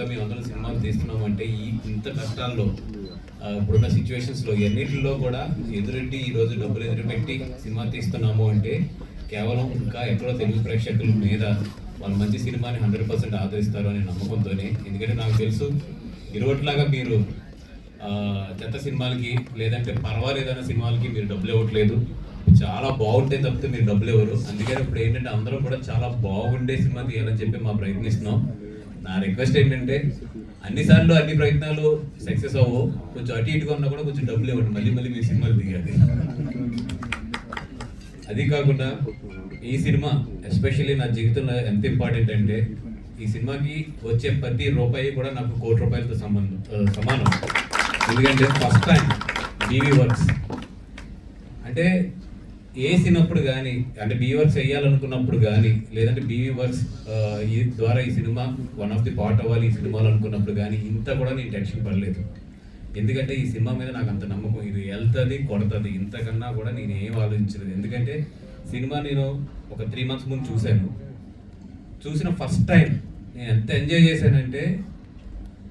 ఇంకా మేము అందరం సినిమాలు తీస్తున్నాం అంటే ఈ ఇంత కష్టాల్లో ఇప్పుడున్న సిచ్యువేషన్స్లో ఎన్నిటిలో కూడా ఎదురెట్టి ఈరోజు డబ్బులు ఎదురుపెట్టి సినిమా తీస్తున్నాము అంటే కేవలం ఇంకా ఎక్కడో తెలుగు ప్రేక్షకుల మీద వాళ్ళు మంచి సినిమాని హండ్రెడ్ పర్సెంట్ ఆదరిస్తారు అనే నమ్మకంతోనే. ఎందుకంటే నాకు తెలుసు ఇరువట్లాగా మీరు చెత్త సినిమాలకి లేదంటే పర్వాలేదన్న సినిమాలకి మీరు డబ్బులు ఇవ్వట్లేదు. చాలా బాగుంటే తప్పితే మీరు డబ్బులు ఇవ్వరు. అందుకని ఇప్పుడు ఏంటంటే అందరం కూడా చాలా బాగుండే సినిమా తీయాలని చెప్పి మా ప్రయత్నిస్తున్నాం. నా రిక్వెస్ట్ ఏంటంటే అన్నిసార్లు అన్ని ప్రయత్నాలు సక్సెస్ అవ్వవు కొంచెం అటు ఇటుగా ఉన్నా కూడా కొంచెం డబ్బులు ఇవ్వండి. మళ్ళీ మళ్ళీ మీ సినిమాలు దిగాలి అది కాకుండా ఈ సినిమా ఎస్పెషల్లీ నా జీవితంలో ఎంత ఇంపార్టెంట్ అంటే ఈ సినిమాకి వచ్చే ప్రతి రూపాయి కూడా నాకు కోటి రూపాయలతో సంబంధం సమానం. ఎందుకంటే ఫస్ట్ టైం టీవీ వర్క్స్ అంటే వేసినప్పుడు కానీ అంటే బీ వర్క్స్ వేయాలనుకున్నప్పుడు కానీ లేదంటే బీవీ వర్క్స్ ఈ ద్వారా ఈ cinema one of the part అవ్వాలి ఈ సినిమాలు అనుకున్నప్పుడు కానీ ఇంత కూడా నేను టెన్షన్ పడలేదు. ఎందుకంటే ఈ సినిమా మీద నాకు అంత నమ్మకం ఇది వెళ్తుంది కొడుతుంది ఇంతకన్నా కూడా నేను ఏం ఆలోచించలేదు. ఎందుకంటే సినిమా నేను ఒక త్రీ మంత్స్ ముందు చూశాను. చూసిన ఫస్ట్ టైం నేను ఎంత ఎంజాయ్ చేశానంటే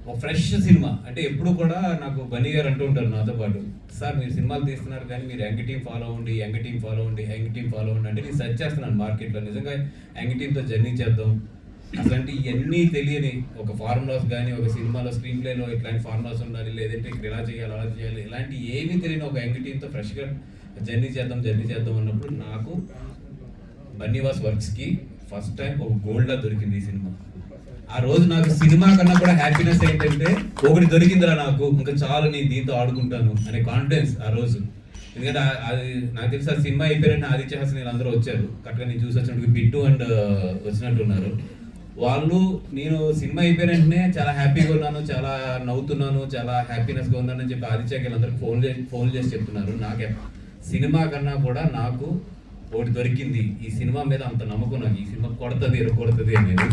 ఒక ఫ్రెష్ సినిమా. అంటే ఎప్పుడు కూడా నాకు బన్నీ గారు అంటూ ఉంటారు నాతో పాటు. సార్ మీరు సినిమాలు తీస్తున్నారు కానీ మీరు యంగ్ టీం ఫాలో అవ్వండి యంగ్ టీం ఫాలో అవ్వండి యంగ్ టీం ఫాలో అవ్వండి అంటే నేను సెర్చ్ చేస్తున్నాను మార్కెట్లో. నిజంగా యంగ్ టీంతో జర్నీ చేద్దాం. అసలు ఇవన్నీ తెలియని ఒక ఫార్ములాస్ కానీ ఒక సినిమాలో స్క్రీన్ ప్లేలో ఇట్లాంటి ఫార్ములాస్ ఉండాలి లేదంటే ఇక్కడ ఇలా చేయాలి అలా చేయాలి ఇలాంటి ఏమీ తెలియని ఒక యంగ్ టీంతో ఫ్రెష్గా జర్నీ చేద్దాం జర్నీ చేద్దాం అన్నప్పుడు నాకు బన్నీవాస్ వర్క్స్కి ఫస్ట్ టైం ఒక గోల్డ్లా దొరికింది ఈ సినిమా. ఆ రోజు నాకు సినిమా కన్నా కూడా హ్యాపీనెస్ ఏంటంటే ఒకటి దొరికిందిరా నాకు ఇంకా చాలు నేను దీంతో ఆడుకుంటాను అనే కాన్ఫిడెన్స్ ఆ రోజు. ఎందుకంటే అది నాకు తెలిసి ఆ సినిమా అయిపోయారంటే ఆదిత్య హాసన్ వీళ్ళందరూ వచ్చారు. కరెక్ట్గా నేను చూసి వచ్చినట్టు బిట్టు అండ్ వచ్చినట్టు ఉన్నారు. వాళ్ళు నేను సినిమా అయిపోయిన వెంటనే చాలా హ్యాపీగా ఉన్నాను చాలా నవ్వుతున్నాను చాలా హ్యాపీనెస్గా ఉన్నాను అని చెప్పి ఆదిత్య వీళ్ళందరూ ఫోన్ చేసి ఫోన్ చేసి చెప్తున్నారు. నాకే సినిమా కన్నా కూడా నాకు ఒకటి దొరికింది. ఈ సినిమా మీద అంత నమ్మకం నాకు ఈ సినిమా కొడుతుంది ఎరు కొడుతుంది అనేది.